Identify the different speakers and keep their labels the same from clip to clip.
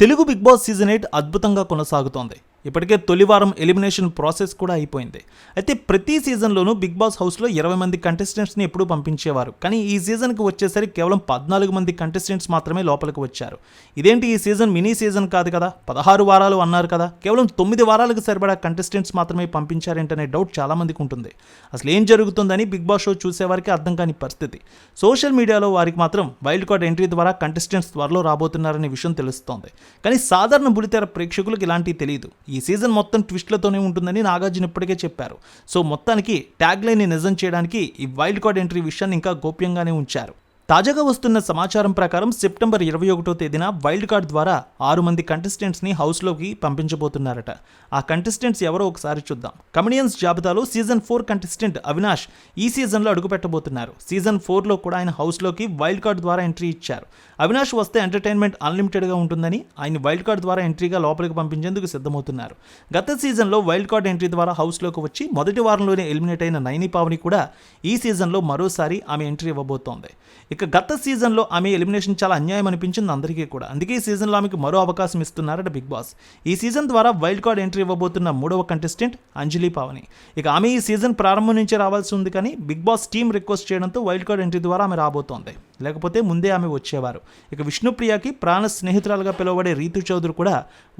Speaker 1: Telugu big boss season eight అద్భుతంగా కొనసాగుతోంది. ఇప్పటికే తొలివారం ఎలిమినేషన్ ప్రాసెస్ కూడా అయిపోయింది. అయితే ప్రతి సీజన్లోనూ బిగ్ బాస్ హౌస్లో ఇరవై మంది కంటెస్టెంట్స్ని ఎప్పుడూ పంపించేవారు. కానీ ఈ సీజన్కి వచ్చేసరికి కేవలం పద్నాలుగు మంది కంటెస్టెంట్స్ మాత్రమే లోపలికి వచ్చారు. ఇదేంటి ఈ సీజన్ మినీ సీజన్ కాదు కదా? పదహారు వారాలు అన్నారు కదా? కేవలం తొమ్మిది వారాలకు సరిపడా కంటెస్టెంట్స్ మాత్రమే పంపించారేంటనే డౌట్ చాలామందికి ఉంటుంది. అసలు ఏం జరుగుతుందని బిగ్ బాస్ షో చూసేవారికి అర్థం కాని పరిస్థితి. సోషల్ మీడియాలో వారికి మాత్రం వైల్డ్ కార్డ్ ఎంట్రీ ద్వారా కంటెస్టెంట్స్ త్వరలో రాబోతున్నారనే విషయం తెలుస్తోంది. కానీ సాధారణ బులితెర ప్రేక్షకులకు ఇలాంటివి తెలియదు. ఈ సీజన్ మొత్తం ట్విస్ట్లతోనే ఉంటుందని నాగార్జున ఇప్పటికే చెప్పారు. సో మొత్తానికి ట్యాగ్ లైన్ని నిజం చేయడానికి ఈ వైల్డ్ కార్డ్ ఎంట్రీ విషయాన్ని ఇంకా గోప్యంగానే ఉంచారు. తాజాగా వస్తున్న సమాచారం ప్రకారం సెప్టెంబర్ ఇరవై ఒకటో తేదీన వైల్డ్ కార్డ్ ద్వారా ఆరు మంది కంటెస్టెంట్స్ని హౌస్లోకి పంపించబోతున్నారట. ఆ కంటెస్టెంట్స్ ఎవరో ఒకసారి చూద్దాం. కమెడియన్స్ జాబితాలో సీజన్ ఫోర్ కంటెస్టెంట్ అవినాష్ ఈ సీజన్లో అడుగుపెట్టబోతున్నారు. సీజన్ ఫోర్లో కూడా ఆయన హౌస్లోకి వైల్డ్ కార్డ్ ద్వారా ఎంట్రీ ఇచ్చారు. అవినాష్ వస్తే ఎంటర్టైన్మెంట్ అన్లిమిటెడ్గా ఉంటుందని ఆయన వైల్డ్ కార్డ్ ద్వారా ఎంట్రీగా లోపలికి పంపించేందుకు సిద్ధమవుతున్నారు. గత సీజన్లో వైల్డ్ కార్డ్ ఎంట్రీ ద్వారా హౌస్లోకి వచ్చి మొదటి వారంలోనే ఎలిమినేట్ అయిన నైని పావని కూడా ఈ సీజన్లో మరోసారి ఆమె ఎంట్రీ ఇవ్వబోతోంది. ఇక గత సీజన్లో ఆమె ఎలిమినేషన్ చాలా అన్యాయం అనిపించింది అందరికీ కూడా. అందుకే ఈ సీజన్లో ఆమెకు మరో అవకాశం ఇస్తున్నారట బిగ్ బాస్. ఈ సీజన్ ద్వారా వైల్డ్ కార్డ్ ఎంట్రీ ఇవ్వబోతున్న మూడవ కంటెస్టెంట్ అంజలి పావని. ఇక ఆమె ఈ సీజన్ ప్రారంభం నుంచి రావాల్సి ఉంది కానీ బిగ్ బాస్ టీం రిక్వెస్ట్ చేయడంతో వైల్డ్ కార్డ్ ఎంట్రీ ద్వారా ఆమె రాబోతోంది. లేకపోతే ముందే ఆమె వచ్చేవారు. ఇక విష్ణుప్రియకి ప్రాణ స్నేహితురాలుగా పిలువబడే రీతు చౌదరి కూడా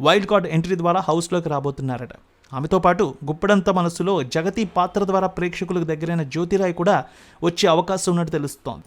Speaker 1: వైల్డ్ కార్డ్ ఎంట్రీ ద్వారా హౌస్లోకి రాబోతున్నారట. ఆమెతో పాటు గుప్పడంత మనసులో జగతి పాత్ర ద్వారా ప్రేక్షకులకు దగ్గరైన జ్యోతిరాయ్ కూడా వచ్చే అవకాశం ఉన్నట్టు తెలుస్తోంది.